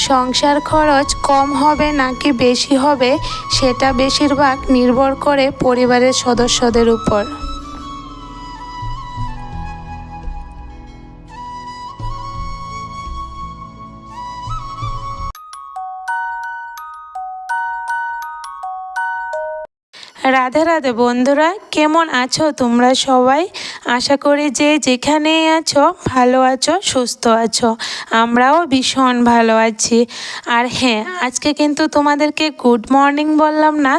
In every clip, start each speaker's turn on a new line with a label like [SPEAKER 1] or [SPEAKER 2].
[SPEAKER 1] সংসার খরচ কম হবে নাকি বেশি হবে সেটা বেশিরভাগ নির্ভর করে পরিবারের সদস্যদের উপর। রাধে রাধে বন্ধুরা, কেমন আছো তোমরা সবাই? আশা করি যে যেখানেই আছো, ভালো আছো, সুস্থ আছো। আমরাও ভীষণ ভালো আছি। আর হ্যাঁ আজকে কিন্তু তোমাদেরকে গুড মর্নিং বললাম না,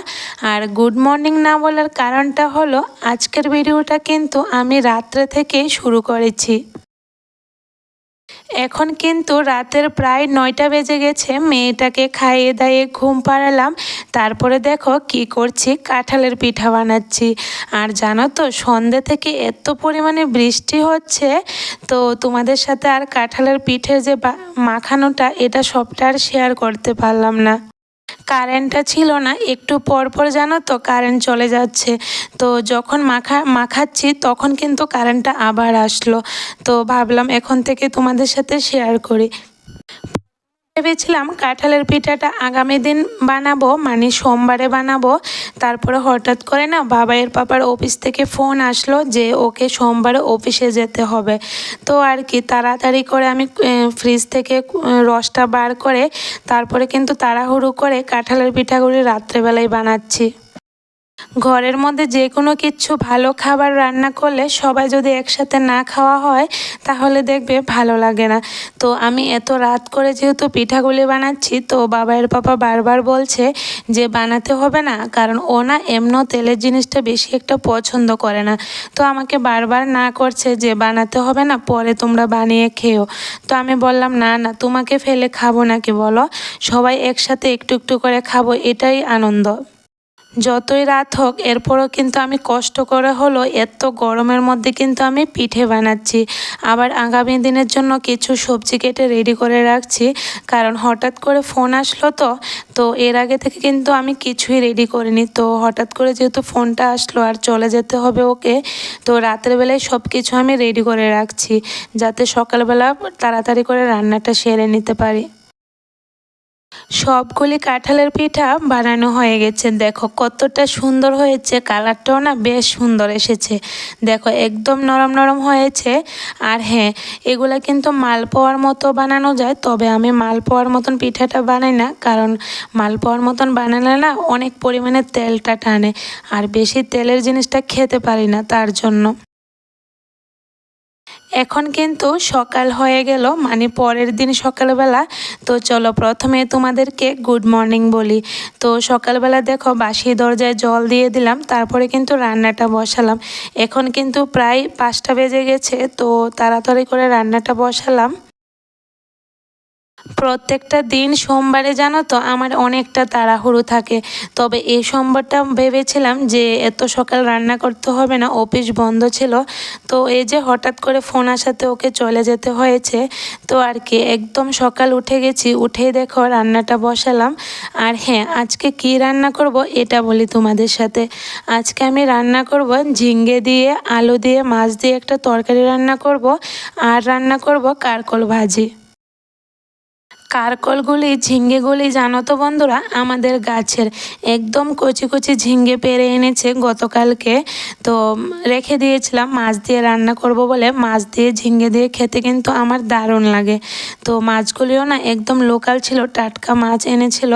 [SPEAKER 1] আর গুড মর্নিং না বলার কারণটা হলো, আজকের ভিডিওটা কিন্তু আমি রাত্রে থেকেই শুরু করেছি। এখন কিন্তু রাতের প্রায় নয়টা বেজে গেছে, মেয়েটাকে খাইয়ে দাইয়ে ঘুম পাড়ালাম। তারপরে দেখো কি করছি, কাঁঠালের পিঠা বানাচ্ছি। আর জানো তো সন্ধ্যে থেকে এত পরিমাণে বৃষ্টি হচ্ছে, তো তোমাদের সাথে আর কাঁঠালের পিঠের যে মাখানোটা, এটা সবটা আর শেয়ার করতে পারলাম না। কারেন্টটা ছিল না, একটু পর পর জানো তো কারেন্ট চলে যাচ্ছে। তো যখন মাখা, মাখাচ্ছি তখন কিন্তু কারেন্টটা আবার আসলো। তো ভাবলাম এখন থেকে তোমাদের সাথে শেয়ার করি। ভেবেছিলাম কাঁঠালের পিঠাটা আগামী দিন বানাবো মানে সোমবারে বানাবো। তারপরে হঠাৎ করে না বাবাইয়ের পাপার অফিস থেকে ফোন আসলো যে ওকে সোমবারে অফিসে যেতে হবে। তো আর কি, তাড়াতাড়ি করে আমি ফ্রিজ থেকে রসটা বার করে তারপরে কিন্তু তাড়াহুড়ো করে কাঁঠালের পিঠাগুলি রাত্রেবেলায় বানাচ্ছি। ঘরের মধ্যে যে কোনো কিছু ভালো খাবার রান্না করলে সবাই যদি একসাথে না খাওয়া হয়, তাহলে দেখবে ভালো লাগে না। তো আমি এত রাত করে যেহেতু পিঠাগুলি বানাচ্ছি, তো বাবার পাপা বারবার বলছে যে বানাতে হবে না, কারণ ও না এমনও তেলের জিনিসটা বেশি একটা পছন্দ করে না। তো আমাকে বারবার না করছে যে বানাতে হবে না, পরে তোমরা বানিয়ে খেও। তো আমি বললাম, না না, তোমাকে ফেলে খাব নাকি বলো? সবাই একসাথে একটু একটু করে খাব, এটাই আনন্দ। যতই রাত হোক, এরপরও কিন্তু আমি কষ্ট করে হলো এত গরমের মধ্যে কিন্তু আমি পিঠে বানাচ্ছি। আবার আগামী দিনের জন্য কিছু সবজি কেটে রেডি করে রাখছি। কারণ হঠাৎ করে ফোন আসলো তো তো এর আগে থেকে কিন্তু আমি কিছুই রেডি করিনি। তো হঠাৎ করে যেহেতু ফোনটা আসলো, আর চলে যেতে হবে ওকে, তো রাতের বেলায় সব কিছু আমি রেডি করে রাখছি। যাতে সকালবেলা তাড়াতাড়ি করে রান্নাটা সেরে নিতে পারি। সবগুলি কাঁঠালের পিঠা বানানো হয়ে গেছে। দেখো কতটা সুন্দর হয়েছে, কালারটাও না বেশ সুন্দর এসেছে। দেখো একদম নরম নরম হয়েছে। আর হ্যাঁ এগুলা কিন্তু মালপোয়ার মতো বানানো যায়, তবে আমি মালপোয়ার মতন পিঠাটা বানাই না, কারণ মালপোয়ার মতন বানালে না অনেক পরিমাণে তেলটা টানে, আর বেশি তেলের জিনিসটা খেতে পারি না তার জন্য। এখন কিন্তু সকাল হয়ে গেল মানে পরের দিন সকালবেলা। তো চলো প্রথমে তোমাদেরকে গুড মর্নিং বলি। তো সকালবেলা দেখো বাসি দরজায় জল দিয়ে দিলাম, তারপরে কিন্তু রান্নাটা বসালাম। এখন কিন্তু প্রায় পাঁচটা বেজে গেছে, তো তাড়াতাড়ি করে রান্নাটা বসালাম। প্রত্যেকটা দিন সোমবারে জানো তো আমার অনেকটা তাড়াহুড়ো থাকে। তবে এই সোমবারটা ভেবেছিলাম যে এত সকাল রান্না করতে হবে না, অফিস বন্ধ ছিল। তো এই যে হঠাৎ করে ফোন আসাতে ওকে চলে যেতে হয়েছে। তো আর কি, একদম সকাল উঠে গেছি, উঠেই দেখো রান্নাটা বসালাম। আর হ্যাঁ আজকে কি রান্না করব এটা বলি তোমাদের সাথে। আজকে আমি রান্না করব ঝিঙ্গে দিয়ে, আলু দিয়ে, মাছ দিয়ে একটা তরকারি রান্না করব। আর রান্না করব কারকল ভাজি। কারকলগুলি, ঝিঙ্গেগুলি জানো তো বন্ধুরা? আমাদের গাছের একদম কচি কচি ঝিঙ্গে পেরে এনেছে গতকালকে। তো রেখে দিয়েছিলাম, মাছ দিয়ে রান্না করব বলে। মাছ দিয়ে, ঝিঙ্গে দিয়ে খেতে কিন্তু আমার দারুণ লাগে। তো মাছগুলিও না একদম লোকাল ছিল, টাটকা মাছ এনেছিল।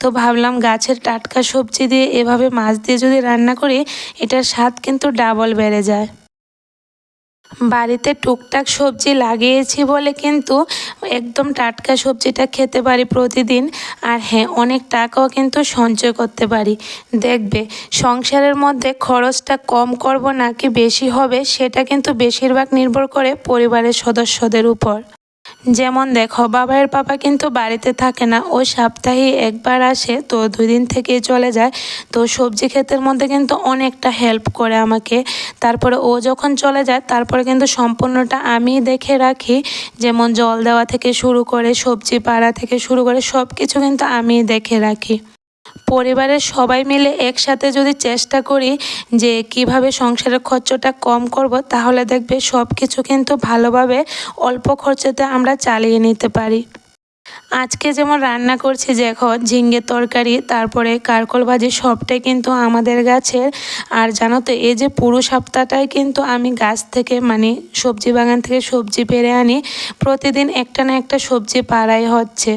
[SPEAKER 1] তো ভাবলাম গাছের টাটকা সবজি দিয়ে এভাবে মাছ দিয়ে যদি রান্না করি, এটার স্বাদ কিন্তু ডাবল বেড়ে যায়। বাড়িতে টুকটাক সবজি লাগিয়েছি বলে কিন্তু একদম টাটকা সবজিটা খেতে পারি প্রতিদিন। আর হ্যাঁ অনেক টাকাও কিন্তু সঞ্চয় করতে পারি। দেখবে, সংসারের মধ্যে খরচটা কম করব নাকি বেশি হবে, সেটা কিন্তু বেশিরভাগ নির্ভর করে পরিবারের সদস্যদের উপর। যেমন দেখো, বাবাইয়ের পাপা কিন্তু বাড়িতে থাকে না। ও সপ্তাহে একবার আসে, তো দুই দিন থেকে চলে যায়। তো সবজি ক্ষেতের মধ্যে কিন্তু অনেকটা হেল্প করে আমাকে। তারপরে ও যখন চলে যায়, তারপরে কিন্তু সম্পূর্ণটা আমি দেখে রাখি। যেমন জল দেওয়া থেকে শুরু করে, সবজি পাড়া থেকে শুরু করে সব কিছু কিন্তু আমি দেখে রাখি। পরিবারের সবাই মিলে একসাথে যদি চেষ্টা করি যে কীভাবে সংসারের খরচটা কম করব, তাহলে দেখবে সব কিছু কিন্তু ভালোভাবে অল্প খরচাতে আমরা চালিয়ে নিতে পারি। আজকে যেমন রান্না করছি দেখো ঝিঙ্গের তরকারি, তারপরে কারকল ভাজি সবটাই কিন্তু আমাদের গাছের আর জানো তো, এই যে পুরো সপ্তাহটাই কিন্তু আমি গাছ থেকে মানে সবজি বাগান থেকে সবজি পেরে আনি। প্রতিদিন একটা না একটা সবজি পাড়াই হচ্ছে।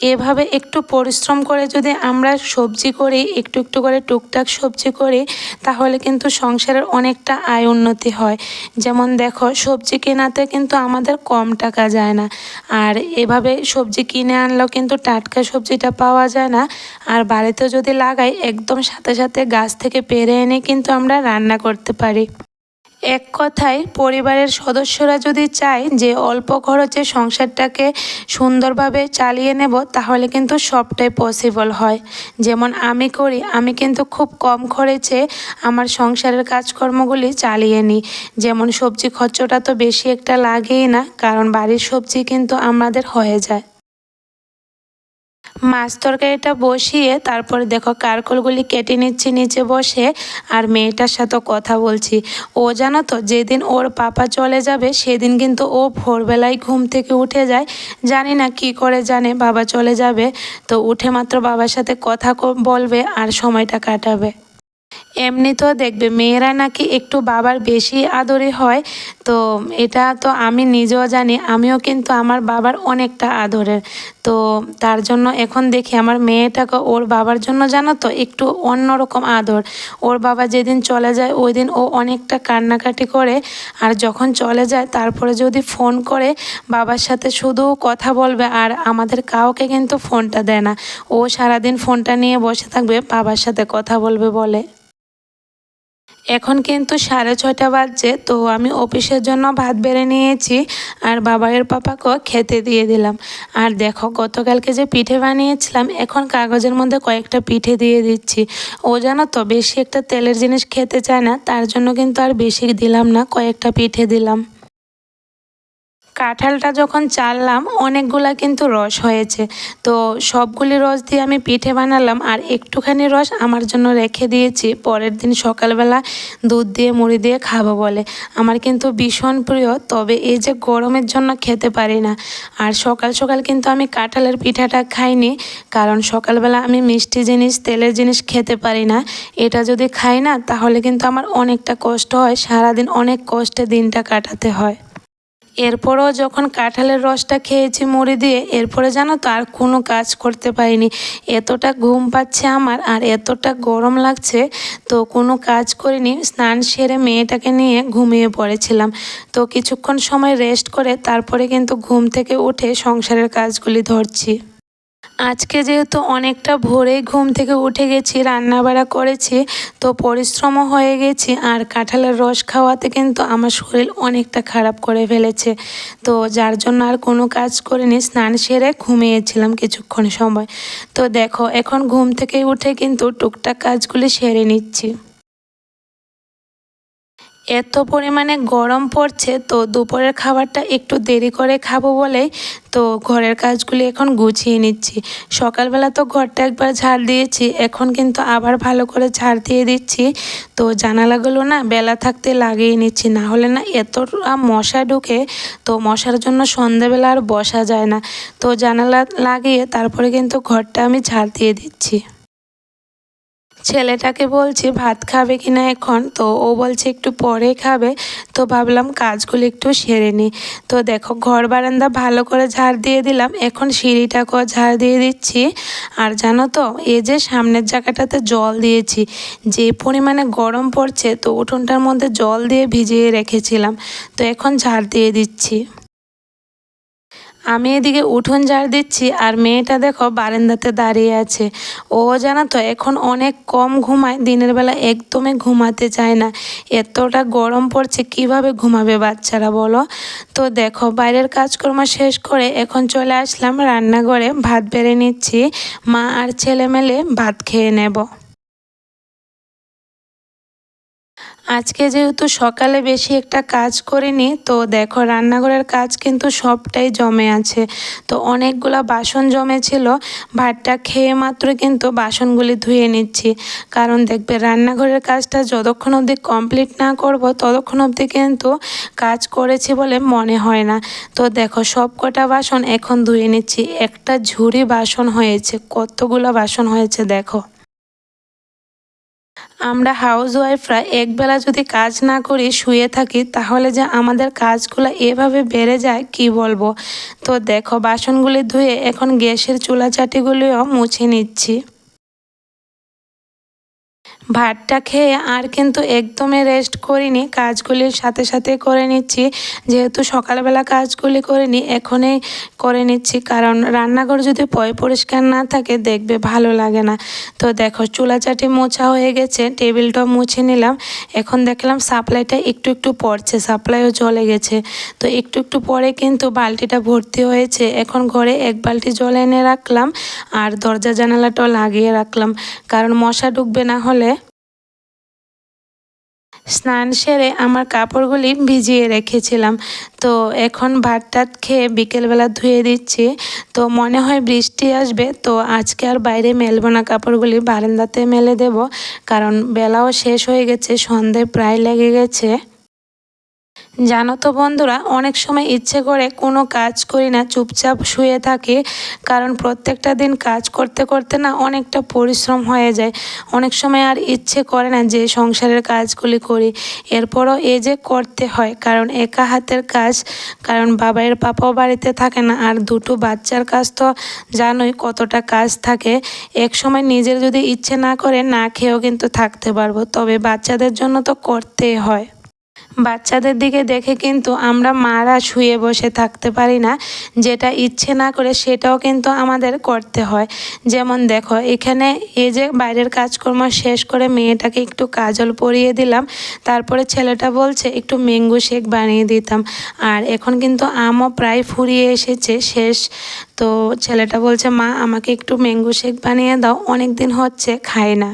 [SPEAKER 1] এভাবে একটু পরিশ্রম করে যদি আমরা সবজি করি, একটু একটু করে টুকটাক সবজি করি, তাহলে কিন্তু সংসারের অনেকটা আয় উন্নতি হয়। যেমন দেখো, সবজি কেনাতে কিন্তু আমাদের কম টাকা যায় না। আর এভাবে সবজি কিনে আনলেও কিন্তু টাটকা সবজিটা পাওয়া যায় না। আর বাড়িতে যদি লাগাই, একদম সাথে সাথে গাছ থেকে পেরে এনে কিন্তু আমরা রান্না করতে পারি। এক কথায়, পরিবারের সদস্যরা যদি চায় যে অল্প খরচে সংসারটাকে সুন্দরভাবে চালিয়ে নেব, তাহলে কিন্তু সবটাই পসিবল হয়। যেমন আমি করি, আমি কিন্তু খুব কম খরচে আমার সংসারের কাজকর্মগুলি চালিয়ে নিই। যেমন সবজি খরচটা তো বেশি একটা লাগেই না, কারণ বাড়ির সবজি কিন্তু আমাদের হয়ে যায়। মাছ তরকারিটা বসিয়ে তারপরে দেখো কারকলগুলি কেটে নিচ্ছি, নিচে বসে আর মেয়েটার সাথে কথা বলছি। ও জানো তো, যেদিন ওর পাপা চলে যাবে, সেদিন কিন্তু ও ভোরবেলায় ঘুম থেকে উঠে যায়। জানি না কি করে জানে, বাবা চলে যাবে। তো উঠে মাত্র বাবার সাথে কথা বলবে আর সময়টা কাটাবে। এমনিতেও দেখবে, মেয়েরা নাকি একটু বাবার বেশি আদরে হয়। তো এটা তো আমি নিজেও জানি, আমিও কিন্তু আমার বাবার অনেকটা আদরের। তো তার জন্য এখন দেখি, আমার মেয়েটাকে ওর বাবার জন্য জানো তো, একটু অন্যরকম আদর। ওর বাবা যেদিন চলে যায়, ওই দিন ও অনেকটা কান্নাকাটি করে। আর যখন চলে যায়, তারপরে যদি ফোন করে, বাবার সাথে শুধু কথা বলবে আর আমাদের কাউকে কিন্তু ফোনটা দেয় না। ও সারাদিন ফোনটা নিয়ে বসে থাকবে, বাবার সাথে কথা বলবে বলে। এখন কিন্তু সাড়ে ছটা বাজছে, তো আমি অফিসের জন্য ভাত বেড়ে নিয়েছি আর বাবাইয়ের পাপাকেও খেতে দিয়ে দিলাম। আর দেখো, গতকালকে যে পিঠে বানিয়েছিলাম, এখন কাগজের মধ্যে কয়েকটা পিঠে দিয়ে দিচ্ছি। ও জানো তো, বেশি একটা তেলের জিনিস খেতে চায় না, তার জন্য কিন্তু আর বেশি দিলাম না, কয়েকটা পিঠে দিলাম। কাঁঠালটা যখন চাললাম, অনেকগুলা কিন্তু রস হয়েছে। তো সবগুলি রস দিয়ে আমি পিঠে বানালাম আর একটুখানি রস আমার জন্য রেখে দিয়েছি। পরের দিন সকালবেলা দুধ দিয়ে, মুড়ি দিয়ে খাব বলে। আমার কিন্তু ভীষণ প্রিয়, তবে এই যে গরমের জন্য খেতে পারি না। আর সকাল সকাল কিন্তু আমি কাঁঠালের পিঠাটা খাইনি, কারণ সকালবেলা আমি মিষ্টি জিনিস, তেলের জিনিস খেতে পারি না। এটা যদি খাই না, তাহলে কিন্তু আমার অনেকটা কষ্ট হয়। সারাদিন অনেক কষ্টে দিনটা কাটাতে হয়। এরপরও যখন কাঁঠালের রসটা খেয়েছি মুড়ি দিয়ে, এরপরে জানো তো আর কোনো কাজ করতে পারিনি। এতটা ঘুম পাচ্ছে আমার আর এতটা গরম লাগছে, তো কোনো কাজ করিনি, স্নান সেরে মেয়েটাকে নিয়ে ঘুমিয়ে পড়েছিলাম। তো কিছুক্ষণ সময় রেস্ট করে তারপরে কিন্তু ঘুম থেকে উঠে সংসারের কাজগুলি ধরছি। আজকে যেহেতু অনেকটা ভোরে ঘুম থেকে উঠে গেছি, রান্নাবাড়া করেছি, তো পরিশ্রমও হয়ে গেছি, আর কাঁঠালের রস খাওয়াতে কিন্তু আমার শরীর অনেকটা খারাপ করে ফেলেছে। তো যার জন্য আর কোনো কাজ করিনি, স্নান সেরে ঘুমিয়েছিলাম কিছুক্ষণ সময়। তো দেখো, এখন ঘুম থেকে উঠে কিন্তু টুকটাক কাজগুলি সেরে নিচ্ছি। এত পরিমাণে গরম পড়ছে, তো দুপুরের খাবারটা একটু দেরি করে খাব বলে, তো ঘরের কাজগুলি এখন গুছিয়ে নিচ্ছি। সকালবেলা তো ঘরটা একবার ঝাড় দিয়েছি, এখন কিন্তু আবার ভালো করে ঝাড় দিয়ে দিচ্ছি। তো জানালাগুলো না বেলা থাকতে লাগিয়ে নিচ্ছি, না হলে না এতটা মশা ঢুকে, তো মশার জন্য সন্ধেবেলা আর বসা যায় না। তো জানালা লাগিয়ে তারপরে কিন্তু ঘরটা আমি ঝাড় দিয়ে দিচ্ছি। ছেলেটাকে বলছি, ভাত খাবে কি না এখন? তো ও বলছে, একটু পরে খাবে। তো ভাবলাম, কাজগুলো একটু সেরে নিই তো দেখো, ঘর বারান্দা ভালো করে ঝাড় দিয়ে দিলাম। এখন সিঁড়িটাকেও ঝাড় দিয়ে দিচ্ছি। আর জানো তো, এই যে সামনের জায়গাটাতে জল দিয়েছি, যে পরিমাণে গরম পড়ছে, তো উঠোনটার মধ্যে জল দিয়ে ভিজিয়ে রেখেছিলাম। তো এখন ঝাড় দিয়ে দিচ্ছি। আমি এদিকে উঠোন ঝাড় দিচ্ছি আর মেয়েটা দেখো বারান্দাতে দাঁড়িয়ে আছে। ও জানো তো এখন অনেক কম ঘুমায়, দিনের বেলা একদমই ঘুমাতে চায় না। এতটা গরম পড়ছে, কীভাবে ঘুমাবে বাচ্চারা বলো? তো দেখো বাইরের কাজকর্ম শেষ করে এখন চলে আসলাম রান্নাঘরে, ভাত বেড়ে নিচ্ছি। মা আর ছেলে মেলে ভাত খেয়ে নেব। আজকে যেহেতু সকালে বেশি একটা কাজ করিনি, তো দেখো রান্নাঘরের কাজ কিন্তু সবটাই জমে আছে। তো অনেকগুলা বাসন জমেছিল, ভাতটা খেয়ে মাত্র কিন্তু বাসনগুলি ধুয়ে নিচ্ছি। কারণ দেখবে রান্নাঘরের কাজটা যতক্ষণ অবধি কমপ্লিট না করব, ততক্ষণ অবধি কিন্তু কাজ করেছি বলে মনে হয় না। তো দেখো সব কটা বাসন এখন ধুয়ে নিচ্ছি। একটা ঝুড়ি বাসন হয়েছে, কতগুলো বাসন হয়েছে দেখো। আমরা হাউস ওয়াইফরা একবেলা যদি কাজ না করি শুয়ে থাকি, তাহলে যে আমাদের কাজগুলো এভাবে বেড়ে যায়, কি বলব? তো দেখো, বাসনগুলি ধুয়ে এখন গ্যাসের চুলা চাটিগুলিও মুছে নিচ্ছি। ভাতটা খেয়ে আর কিন্তু একদমই রেস্ট করিনি। কাজগুলির সাথে সাথে করে নিচ্ছি। যেহেতু সকালবেলা কাজগুলি করিনি, এখনই করে নিচ্ছি। কারণ রান্নাঘর যদি পয় পরিষ্কার না থাকে, দেখবে ভালো লাগে না। তো দেখো চুলা চাটি মোছা হয়ে গেছে, টেবিলটাও মুছে নিলাম। এখন দেখলাম সাপ্লাইটা একটু একটু পড়ছে, সাপ্লাইও চলে গেছে। তো একটু একটু পরে কিন্তু বালতিটা ভর্তি হয়েছে। এখন ঘরে এক বালতি জল এনে রাখলাম, আর দরজা জানালাটাও লাগিয়ে রাখলাম। কারণ মশা ঢুকবে না হলে স্নান সেরে আমার কাপড়গুলি ভিজিয়ে রেখেছিলাম। তো এখন ভাত টাত খেয়ে বিকেলবেলা ধুয়ে দিচ্ছি। তো মনে হয় বৃষ্টি আসবে, তো আজকে আর বাইরে মেলবো না। কাপড়গুলি বারান্দাতে মেলে দেব, কারণ বেলাও শেষ হয়ে গেছে, সন্ধে প্রায় লেগে গেছে। জানো তো বন্ধুরা, অনেক সময় ইচ্ছে করে কোনো কাজ করি না, চুপচাপ শুয়ে থাকি, কারণ প্রত্যেকটা দিন কাজ করতে করতে না অনেকটা পরিশ্রম হয়ে যায়। অনেক সময় আর ইচ্ছে করে না যে সংসারের কাজগুলি করি। এরপরও এ যে করতে হয়, কারণ একা হাতের কাজ, কারণ বাবাইয়ের পাপাও বাড়িতে থাকে না, আর দুটো বাচ্চার কাজ তো জানোই কতটা কাজ থাকে। এক সময় নিজের যদি ইচ্ছে না করে, না খেয়েও কিন্তু থাকতে পারব, তবে বাচ্চাদের জন্য তো করতেই হয়। বাচ্চাদের দিকে দেখে কিন্তু আমরা মারা শুয়ে বসে থাকতে পারি না। যেটা ইচ্ছে না করে সেটাও কিন্তু আমাদের করতে হয়। যেমন দেখো, এখানে এই যে বাইরের কাজকর্ম শেষ করে মেয়েটাকে একটু কাজল পরিয়ে দিলাম। তারপরে ছেলেটা বলছে, একটু ম্যাঙ্গো শেক বানিয়ে দিতাম। আর এখন কিন্তু আমও প্রায় ফুরিয়ে এসেছে শেষ। তো ছেলেটা বলছে, মা, আমাকে একটু ম্যাঙ্গো শেক বানিয়ে দাও অনেক দিন হচ্ছে খায় না।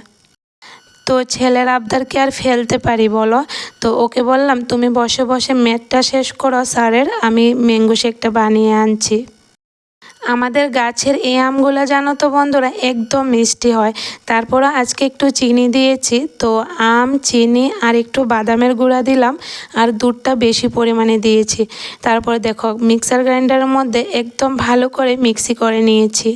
[SPEAKER 1] তো ছেলের আবদারকে আর ফেলতে পারি, বলো? তো ওকে বললাম, তুমি বসে বসে ম্যাটটা শেষ করো স্যারের, আমি ম্যাঙ্গো শেকটা বানিয়ে আনছি। আমাদের গাছের এই আমগুলো জানো তো বন্ধুরা, একদম মিষ্টি হয়। তারপরও আজকে একটু চিনি দিয়েছি, তো আম, চিনি আর একটু বাদামের গুঁড়া দিলাম আর দুধটা বেশি পরিমাণে দিয়েছি। তারপরে দেখো, মিক্সার গ্রাইন্ডারের মধ্যে একদম ভালো করে মিক্সি করে নিয়েছি।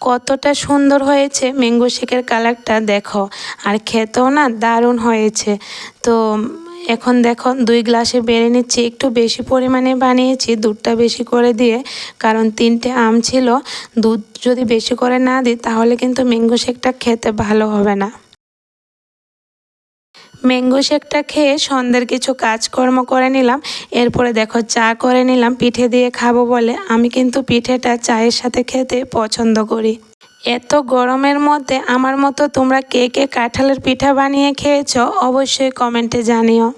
[SPEAKER 1] কতটা সুন্দর হয়েছে ম্যাঙ্গো শেকের কালারটা দেখো। আর খেতেও না দারুণ হয়েছে। তো এখন দেখো, দুই গ্লাসে বেড়ে নিচ্ছি। একটু বেশি পরিমাণে বানিয়েছি, দুধটা বেশি করে দিয়ে। কারণ তিনটে আম ছিল, দুধ যদি বেশি করে না দিই, তাহলে কিন্তু ম্যাঙ্গো শেকটা খেতে ভালো হবে না। ম্যাঙ্গো শেকটা খেয়ে সন্ধ্যের কিছু কাজকর্ম করে নিলাম। এরপরে দেখো চা করে নিলাম, পিঠে দিয়ে খাব বলে। আমি কিন্তু পিঠেটা চায়ের সাথে খেতে পছন্দ করি। এত গরমের মধ্যে আমার মতো তোমরা কে কে কাঁঠালের পিঠা বানিয়ে খেয়েছ অবশ্যই কমেন্টে জানিও।